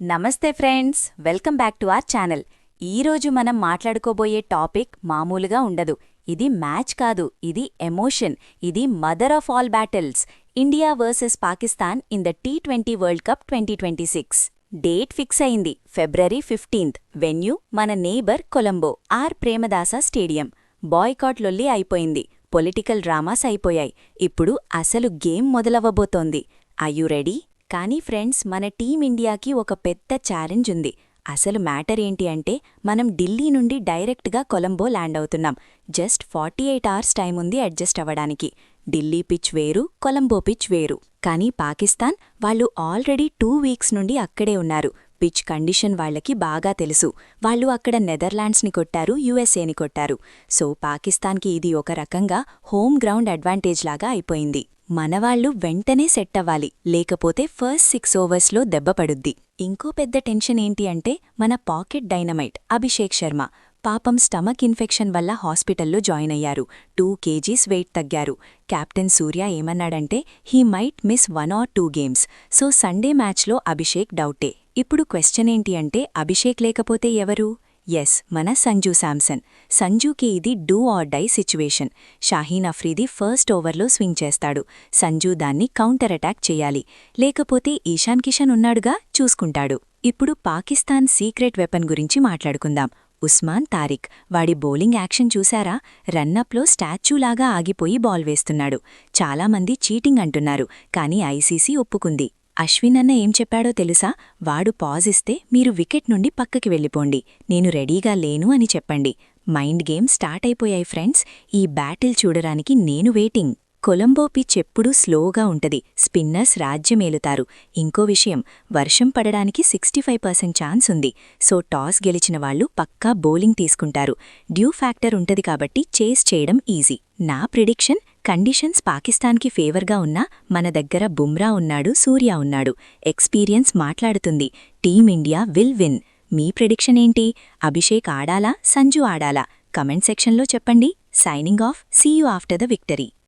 నమస్తే friends welcome back to our channel. ఈరోజు మనం మాట్లాడుకోబోయే టాపిక్ మామూలుగా ఉండదు. ఇది మ్యాచ్ కాదు ఇది ఎమోషన్ ఇది mother of all battles India versus Pakistan in the T twenty world cup twenty twenty six. Date fix అయింది ఫిబ్రవరి ఫిఫ్టీన్త్. వెన్యూ మన neighbour Colombo R Premadasa stadium. Boycott లొల్లి అయిపోయింది పొలిటికల్ డ్రామాస్ అయిపోయాయి. ఇప్పుడు అసలు గేమ్ మొదలవ్వబోతోంది. You ready కానీ friends మన టీం ఇండియాకి ఒక పెద్ద ఛాలెంజ్ ఉంది. అసలు మ్యాటర్ ఏంటి అంటే మనం ఢిల్లీ నుండి డైరెక్ట్గా కొలంబో ల్యాండ్ అవుతున్నాం. Just forty eight hours time ఉంది అడ్జస్ట్ అవ్వడానికి. ఢిల్లీ పిచ్ వేరు కొలంబో పిచ్ వేరు. కానీ పాకిస్తాన్ వాళ్ళు ఆల్రెడీ టూ వీక్స్ నుండి అక్కడే ఉన్నారు. పిచ్ కండిషన్ వాళ్ళకి బాగా తెలుసు. వాళ్ళు అక్కడ నెదర్లాండ్స్ని కొట్టారు యుఎస్ఏని కొట్టారు. సో పాకిస్తాన్కి ఇది ఒక రకంగా హోమ్ గ్రౌండ్ అడ్వాంటేజ్ లాగా అయిపోయింది. మనవాళ్ళు వెంటనే సెట్ అవ్వాలి. లేకపోతే ఫస్ట్ సిక్స్ ఓవర్స్లో దెబ్బపడుద్ది ఇంకో పెద్ద టెన్షన్ ఏంటి అంటే మన పాకెట్ డైనమైట్ అభిషేక్ శర్మ పాపం స్టమక్ ఇన్ఫెక్షన్ వల్ల హాస్పిటల్లో జాయిన్ అయ్యారు. టూ కేజీస్ వెయిట్ తగ్గారు. కెప్టెన్ సూర్య ఏమన్నాడంటే he might miss one or two games. So Sunday మ్యాచ్లో అభిషేక్ డౌటే. ఇప్పుడు క్వశ్చన్ ఏంటి అంటే అభిషేక్ లేకపోతే ఎవరు? ఎస్ మన సంజు శాంసన్ సంజుకి ఇది do or die situation. Shaheen Afridi first ఓవర్లో స్వింగ్ చేస్తాడు. సంజు దాన్ని కౌంటర్ అటాక్ చేయాలి. లేకపోతే ఈశాన్ కిషన్ ఉన్నాడుగా? చూసుకుంటాడు. ఇప్పుడు పాకిస్తాన్ సీక్రెట్ వెపన్ గురించి మాట్లాడుకుందాం. ఉస్మాన్ తారిక్ వాడి బౌలింగ్ యాక్షన్ చూశారా? రన్నప్లో స్టాచ్యూలాగా ఆగిపోయి బాల్ వేస్తున్నాడు. చాలామంది చీటింగ్ అంటున్నారు కానీ ఐసీసీ ఒప్పుకుంది. అశ్విన్ అన్న ఏం చెప్పాడో తెలుసా? వాడు పాజ్ ఇస్తే మీరు వికెట్ నుండి పక్కకి వెళ్ళిపోండి. నేను రెడీగా లేను అని చెప్పండి. మైండ్ గేమ్ స్టార్ట్ అయిపోయాయి ఫ్రెండ్స్. ఈ బ్యాటిల్ చూడడానికి నేను వెయిటింగ్. కొలంబో పిచ్ ఎప్పుడూ స్లోగా ఉంటది. స్పిన్నర్స్ రాజ్యమేలుతారు ఇంకో విషయం వర్షం పడడానికి సిక్స్టీ ఫైవ్ పర్సెంట్ ఛాన్స్ ఉంది. సో టాస్ గెలిచిన వాళ్ళు పక్కా బౌలింగ్ తీసుకుంటారు. డ్యూ ఫ్యాక్టర్ ఉంటది కాబట్టి చేస్ చేయడం ఈజీ. నా ప్రిడిక్షన్ కండిషన్స్ పాకిస్తాన్కి ఫేవర్గా ఉన్నా మన దగ్గర బుమ్రా ఉన్నాడు సూర్య ఉన్నాడు. ఎక్స్పీరియన్స్ మాట్లాడుతుంది. Team India will win. Me prediction ఏంటి? అభిషేక్ ఆడాలా? సంజు ఆడాలా? కమెంట్ సెక్షన్లో చెప్పండి. Signing off. See you after the victory.